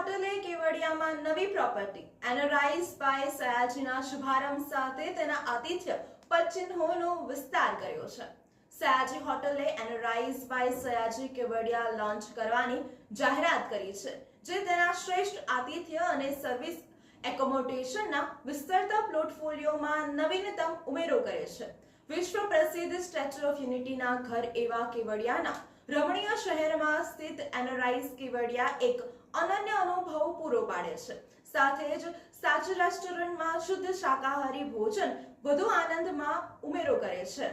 હોટલે કેવડિયામાં નવી property એનરાઇઝ by સયાજીના શુભારંભ સાથે તેના આતિથ્ય પચિન્હોનો વિસ્તાર કર્યો છે. Sayaji હોટલે Enrise by Sayaji Kevadia launch કરવાની જાહેરાત કરી છે, જે તેના શ્રેષ્ઠ આતિથ્ય અને સર્વિસ એકોમોડેશનના વિસ્તરતા પોર્ટફોલિયોમાં નવીનતમ ઉમેરો કરે છે. વિશ્વ પ્રસિદ્ધ સ્ટેચ્યુ ઓફ યુનિટીના ઘર એવા કેવડિયાના રમણીય શહેરમાં સ્થિત એનરાઇઝ કેવડિયા એક અનન્ય અનુભવ પૂરો પાડે છે. સાથે જ સાચ રેસ્ટોરન્ટમાં શુદ્ધ શાકાહારી ભોજન વધુ આનંદમાં ઉમેરો કરે છે.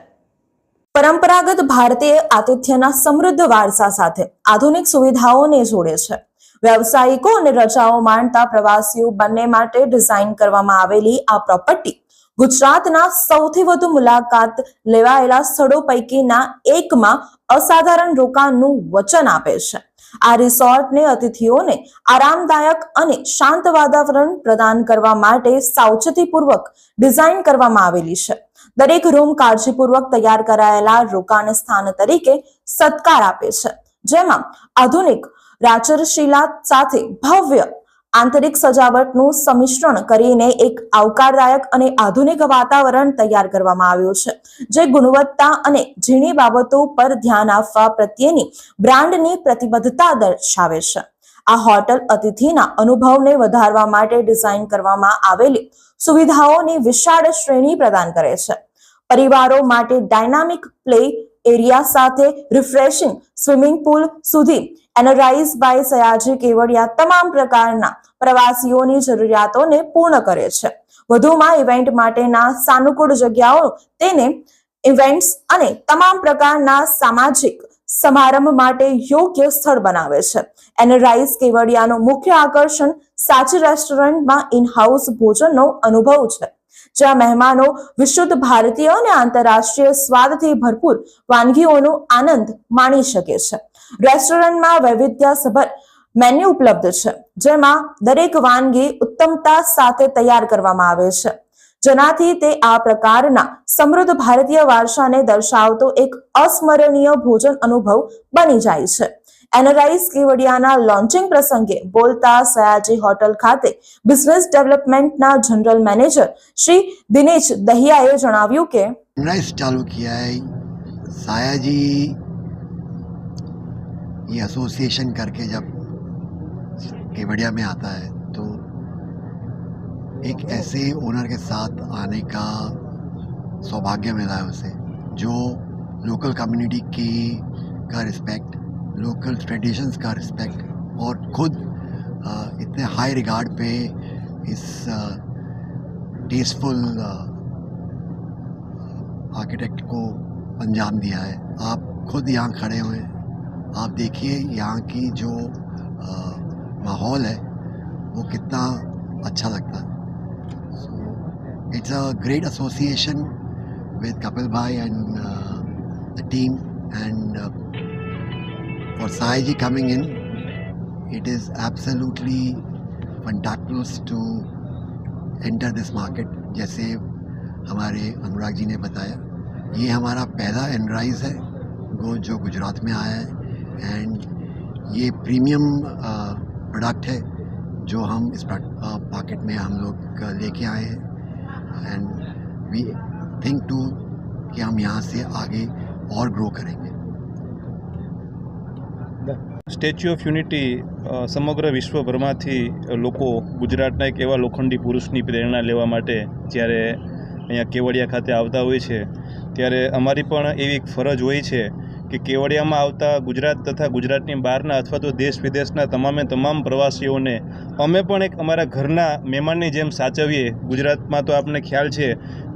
પરંપરાગત ભારતીય આતિથ્યના સમૃદ્ધ વારસા સાથે આધુનિક સુવિધાઓને જોડે છે. વ્યવસાયિકો અને રજાઓ માણતા પ્રવાસીઓ બંને માટે ડિઝાઇન કરવામાં આવેલી આ પ્રોપર્ટી ગુજરાતના સૌથી વધુ મુલાકાત લેવાયેલા સ્થળો પૈકીના એકમાં અસાધારણ રોકાણનું વચન આપે છે. આ રિસોર્ટને અતિથિઓને આરામદાયક અને શાંત વાતાવરણ પ્રદાન કરવા માટે સાવચેતીપૂર્વક ડિઝાઇન કરવામાં આવેલી છે. દરેક રૂમ કાળજીપૂર્વક તૈયાર કરાયેલા રોકાણ સ્થાન તરીકે સત્કાર આપે છે. જેમાં આધુનિક રાચરશીલા સાથે ભવ્ય આંતરિક સજાવટનું સમિશ્રણ કરીને એક આવકારદાયક અને આધુનિક વાતાવરણ તૈયાર કરવામાં આવ્યું છે, જે ગુણવત્તા અને ઝીણી બાબતો પર ધ્યાન આપવા પ્રત્યેની બ્રાન્ડની પ્રતિબદ્ધતા દર્શાવે છે. આ હોટલ અતિથિના અનુભવને વધારવા માટે ડિઝાઇન કરવામાં આવેલી સુવિધાઓની વિશાળ શ્રેણી પ્રદાન કરે છે. પરિવારો માટે ડાયનામિક પ્લે એરિયા સાથે રિફ્રેશિંગ સ્વિમિંગ પુલ સુધી એનરાઇઝ બાય સયાજી કેવડિયા તમામ પ્રકારના પ્રવાસીઓની જરૂરિયાતોને પૂર્ણ કરે છે. વધુમાં ઇવેન્ટ માટેના સાનુકૂળ જગ્યાઓ, તેને ઇવેન્ટ્સ અને તમામ પ્રકારના સામાજિક સમારંભ માટે યોગ્ય સ્થળ બનાવે છે. એનરાઇઝ કેવડિયાનું મુખ્ય આકર્ષણ સાચી રેસ્ટોરન્ટમાં ઇન હાઉસ ભોજનનો અનુભવ છે. જ્યાં મહેમાનો વિશુદ્ધ ભારતીય અને આંતરરાષ્ટ્રીય સ્વાદથી ભરપૂર વાનગીઓનો આનંદ માણી શકે છે. રેસ્ટોરન્ટમાં વૈવિધ્યસભર મેન્યુ ઉપલબ્ધ છે, જેમાં દરેક વાનગી ઉત્તમતા સાથે તૈયાર કરવામાં આવે છે. જેનાથી તે આ પ્રકારના સમૃદ્ધ ભારતીય વારસાને દર્શાવતો એક અસ્મરણીય ભોજન અનુભવ બની જાય છે. એનરાઇઝ કેવડિયાના લોન્ચિંગ પ્રસંગે બોલતા સયાજી હોટલ ખાતે business ડેવલપમેન્ટના general manager Shri Dinesh દહિયાએ જણાવ્યું કે सनराइज चालू किया है साया जी ये एसोसिएशन करके जब केवड़िया में आता है तो एक ऐसे ओनर के साथ आने का सौभाग्य मिला है उसे जो लोकल कम्युनिटी की का रिस्पेक्ट लोकल ट्रेडिशंस का रिस्पेक्ट और खुद इतने हाई रिगार्ड पे इस टेस्टफुल आर्किटेक्ट को अंजाम दिया है। आप खुद यहाँ खड़े हुए आप देखिए यहाँ की जो माहौल है, वो कितना अच्छा लगता है। It's a great association with Kapil भाई and the team and for Saiji coming in, it is absolutely fantabulous to enter this market, जैसे हमारे अनुराग जी ने बताया। ये हमारा पहला एनराइज है, वो जो गुजरात में आया है। एंड ये प्रीमियम प्रोडक्ट है, जो हम इस पॉकेट में हम लोग लेके आए हैं। एंड वी थिंक टू कि हम यहाँ से आगे और ग्रो करेंगे। સ્ટેચ્યુ ઓફ યુનિટી સમગ્ર વિશ્વભરમાંથી લોકો ગુજરાતના એક એવા લોખંડી પુરુષની પ્રેરણા લેવા માટે જ્યારે અહીંયા કેવડિયા ખાતે આવતા હોય છે, ત્યારે અમારી પણ એવી એક ફરજ હોય છે કે કેવડિયામાં આવતા ગુજરાત તથા ગુજરાતની બહારના અથવા તો દેશ વિદેશના તમામે તમામ પ્રવાસીઓને અમે પણ એક અમારા ઘરના મહેમાનની જેમ સાચવીએ. ગુજરાતમાં તો આપને ખ્યાલ છે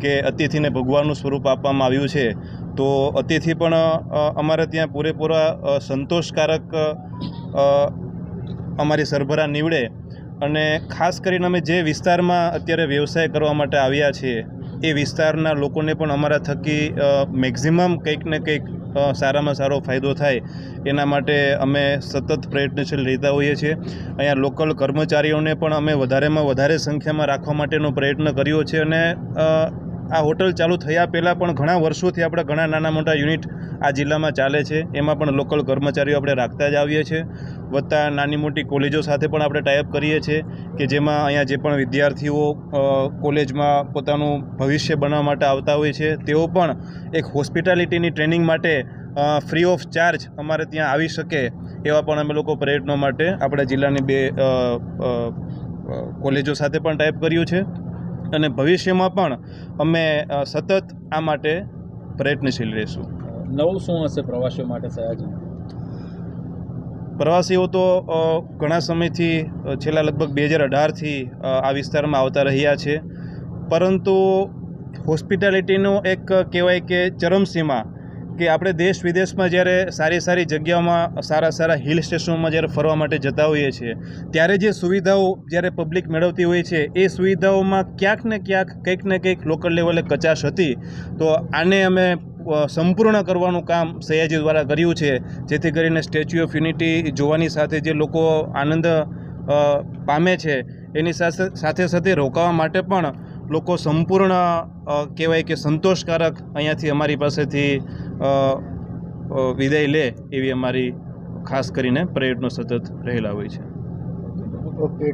કે અતિથિને ભગવાનનું સ્વરૂપ આપવામાં આવ્યું છે. તો અતિથિ પણ અમારે ત્યાં પૂરેપૂરા સંતોષકારક અમારી સરભરા નીવડે. અને ખાસ કરીને અમે જે વિસ્તારમાં અત્યારે વ્યવસાય કરવા માટે આવ્યા છીએ એ વિસ્તારના લોકોને પણ અમારા થકી મેક્ઝિમમ કંઈક ને કંઈક સારામાં સારો ફાયદો થાય. એના માટે અમે સતત પ્રયત્નશીલ રહેતા હોઈએ છીએ. અહીંયા લોકલ કર્મચારીઓને પણ અમે વધારેમાં વધારે સંખ્યામાં રાખવા માટેનો પ્રયત્ન કર્યો છે અને આ હોટલ ચાલુ થયા પહેલાં પણ ઘણા વર્ષોથી આપણે ઘણા નાના મોટા યુનિટ આ જિલ્લામાં ચાલે છે. એમાં પણ લોકલ કર્મચારીઓ આપણે રાખતા જ આવીએ છીએ. વત્તા નાની મોટી કોલેજો સાથે પણ આપણે ટાઈપ કરીએ છીએ કે જેમાં અહીંયા જે પણ વિદ્યાર્થીઓ કોલેજમાં પોતાનું ભવિષ્ય બનાવવા માટે આવતા હોય છે, તેઓ પણ એક હોસ્પિટાલિટીની ટ્રેનિંગ માટે ફ્રી ઓફ ચાર્જ અમારે ત્યાં આવી શકે એવા પણ અમે લોકો પ્રયત્નો માટે આપણા જિલ્લાની બે કોલેજો સાથે પણ ટાઈપ કર્યું છે. અને ભવિષ્યમાં પણ અમે સતત આ માટે પ્રયત્નશીલ રહીશું. નવું શું હશે પ્રવાસીઓ માટે સયાજી પ્રવાસીઓ તો ઘણા સમયથી છેલ્લા લગભગ બે હજાર અઢારથી આ વિસ્તારમાં આવતા રહ્યા છે. પરંતુ હોસ્પિટાલિટીનો એક કહેવાય કે ચરમસીમા કે આપણે દેશ વિદેશમાં જ્યારે સારી સારી જગ્યાઓમાં, સારા સારા હિલ સ્ટેશનોમાં જ્યારે ફરવા માટે જતા હોઈએ છીએ, ત્યારે જે સુવિધાઓ જ્યારે પબ્લિક મેળવતી હોય છે, એ સુવિધાઓમાં ક્યાંક ને ક્યાંક, કંઈક ને કંઈક લોકલ લેવલે કચાશ હતી. તો આને અમે સંપૂર્ણ કરવાનું કામ સયાજી દ્વારા કર્યું છે, જેથી કરીને સ્ટેચ્યુ ઓફ યુનિટી જોવાની સાથે જે લોકો આનંદ પામે છે, એની સાથે સાથે સાથે રોકાવા માટે પણ લોકો સંપૂર્ણ કહેવાય કે સંતોષકારક અહીંયાથી અમારી પાસેથી વિદાય લે એવી અમારી ખાસ કરીને પ્રયત્નો સતત રહેલા હોય છે. ઓકે